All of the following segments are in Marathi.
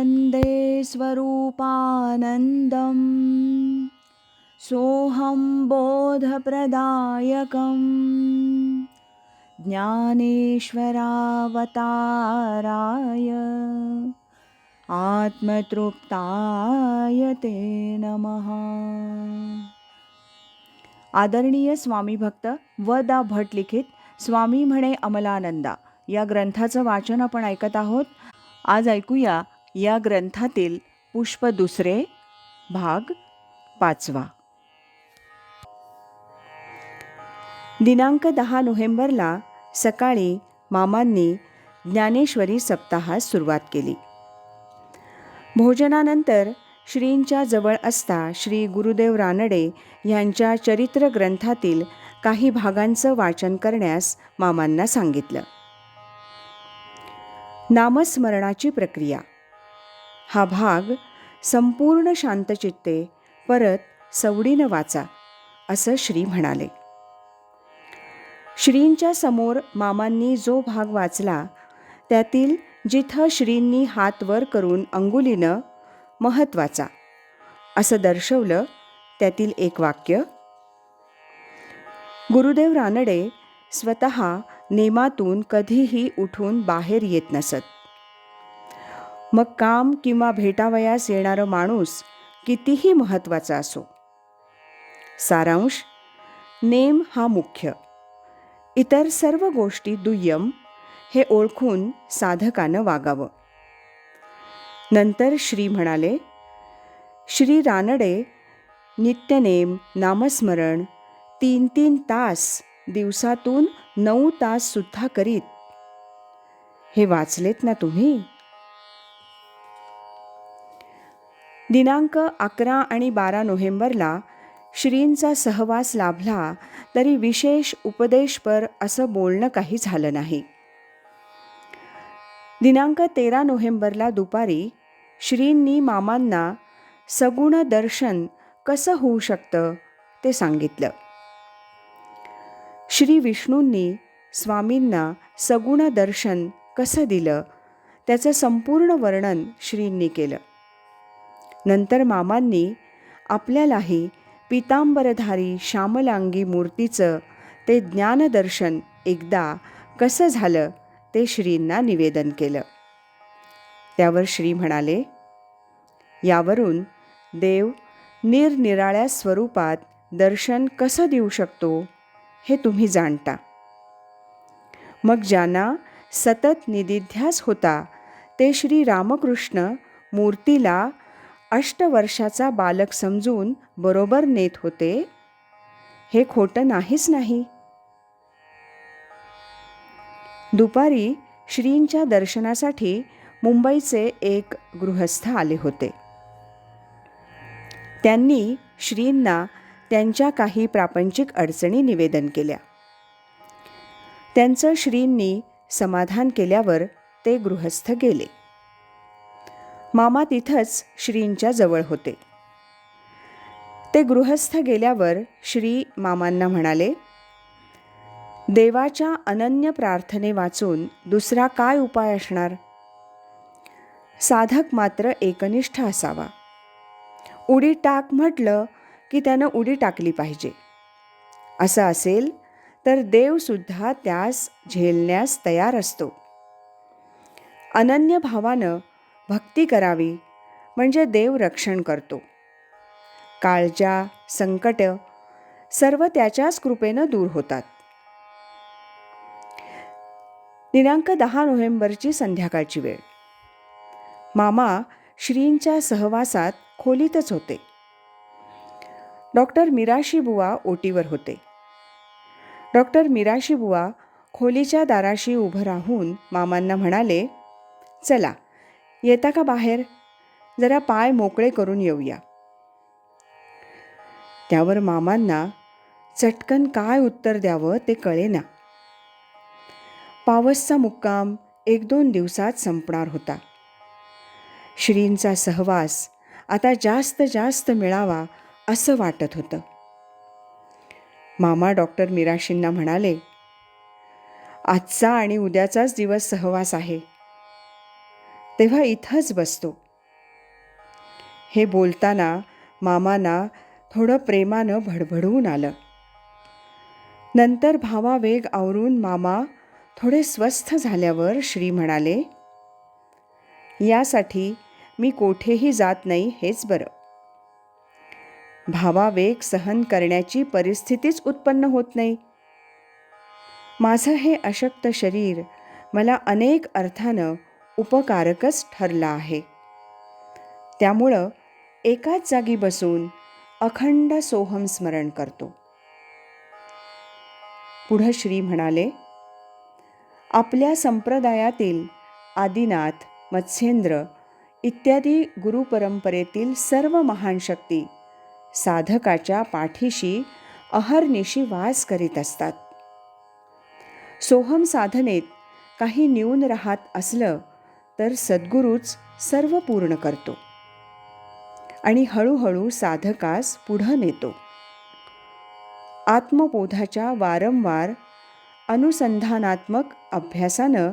वन्दे स्वरूपानन्दम्। सोऽहं बोधप्रदायकम्। ज्ञानेश्वरावताराय आत्मतृप्ताय ते नमः। आदरणीय स्वामी भक्त व दा भट लिखित स्वामी म्हणे अमलानंदा या ग्रंथाचं वाचन आपण ऐकत आहोत. आज ऐकूया या ग्रंथातील पुष्प दुसरे भाग पाचवा. दिनांक दहा नोव्हेंबरला सकाळी मामांनी ज्ञानेश्वरी सप्ताहास सुरुवात केली. भोजनानंतर श्रींच्या जवळ असता श्री गुरुदेव रानडे यांच्या चरित्र ग्रंथातील काही भागांचं वाचन करण्यास मामांना सांगितलं. नामस्मरणाची प्रक्रिया हा भाग संपूर्ण शांतचित्ते परत सवडीनं वाचा असं श्री म्हणाले. श्रींच्या समोर मामांनी जो भाग वाचला त्यातील जिथं श्रींनी हात वर करून अंगुलीनं महत्त्वाचा असं दर्शवलं त्यातील एक वाक्य. गुरुदेव रानडे स्वतः नेमातून कधीही उठून बाहेर येत नसत. मग काम किंवा भेटावयास येणारं माणूस कितीही महत्त्वाचा असो. सारांश नेम हा मुख्य. इतर सर्व गोष्टी दुय्यम हे ओळखून साधकानं वागावं. नंतर श्री म्हणाले श्री रानडे नित्यनेम नामस्मरण तीन तीन तास दिवसातून नऊ तास सुद्धा करीत. हे वाचलेत ना तुम्ही? दिनांक अकरा आणि बारा नोव्हेंबरला श्रींचा सहवास लाभला तरी विशेष उपदेशपर असं बोलणं काही झालं नाही. दिनांक तेरा नोव्हेंबरला दुपारी श्रींनी मामांना सगुण दर्शन कसं होऊ शकतं ते सांगितलं. श्री विष्णूंनी स्वामींना सगुण दर्शन कसं दिलं त्याचं संपूर्ण वर्णन श्रींनी केलं. नंतर मामांनी आपल्यालाही पितांबरधारी श्यामलांगी मूर्तीचं ते ज्ञानदर्शन एकदा कसं झालं ते श्रींना निवेदन केलं. त्यावर श्री म्हणाले यावरून देव निरनिराळ्या स्वरूपात दर्शन कसं देऊ शकतो हे तुम्ही जाणता. मग ज्यांना सतत निदिध्यास होता ते श्री रामकृष्ण मूर्तीला अष्टवर्षाचा बालक समजून बरोबर नेत होते. हे खोटं नाहीच नाही. दुपारी श्रींच्या दर्शनासाठी मुंबईचे एक गृहस्थ आले होते. त्यांनी श्रींना त्यांच्या काही प्रापंचिक अडचणी निवेदन केल्या. त्यांचं श्रींनी समाधान केल्यावर ते गृहस्थ गेले. मामा तिथंच श्रींच्या जवळ होते. ते गृहस्थ गेल्यावर श्री मामांना म्हणाले देवाच्या अनन्य प्रार्थने वाचून दुसरा काय उपाय असणार? साधक मात्र एकनिष्ठ असावा. उडी टाक म्हटलं की त्यानं उडी टाकली पाहिजे. असं असेल तर देवसुद्धा त्यास झेलण्यास तयार असतो. अनन्य भावानं भक्ती करावी म्हणजे देव रक्षण करतो. काळजा संकट सर्व त्याच्याच कृपेनं दूर होतात. दिनांक दहा नोव्हेंबरची संध्याकाळची वेळ. मामा श्रींच्या सहवासात खोलीतच होते. डॉक्टर मिराशी बुवा ओटीवर होते. डॉक्टर मिराशी बुवा खोलीच्या दाराशी उभं राहून मामांना म्हणाले चला येता का बाहेर? जरा पाय मोकळे करून येऊया. त्यावर मामांना चटकन काय उत्तर द्यावं ते कळेना. पावसचा मुक्काम एक दोन दिवसात संपणार होता. श्रींचा सहवास आता जास्त जास्त मिळावा असं वाटत होतं. मामा डॉक्टर मिराशींना म्हणाले आजचा आणि उद्याचाच दिवस सहवास आहे. तेव्हा इथंच बसतो. हे बोलताना मामांना थोडं प्रेमानं भडभडवून आलं. नंतर भावावेग आवरून मामा थोडे स्वस्थ झाल्यावर श्री म्हणाले यासाठी मी कोठेही जात नाही हेच बरं. भावावेग सहन करण्याची परिस्थितीच उत्पन्न होत नाही. माझं हे अशक्त शरीर मला अनेक अर्थानं उपकारकच ठरला आहे. त्यामुळं एकाच जागी बसून अखंड सोहम स्मरण करतो. पुढं श्री म्हणाले आपल्या संप्रदायातील आदिनाथ मत्स्येंद्र इत्यादी गुरुपरंपरेतील सर्व महान शक्ती साधकाच्या पाठीशी अहर्निशी वास करीत असतात. सोहम साधनेत काही न्यून राहत असलं तर सद्गुरूच सर्व पूर्ण करतो. आणि हळूहळू साधकास पुढं नेतो. आत्मबोधाच्या वारंवार अनुसंधानात्मक अभ्यासानं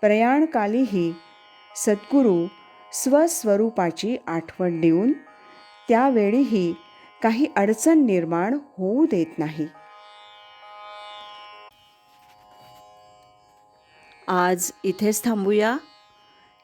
प्रयाणकालीही सद्गुरू स्वस्वरूपाची आठवण देऊन त्यावेळीही काही अडचण निर्माण होऊ देत नाही. आज इथेच थांबूया.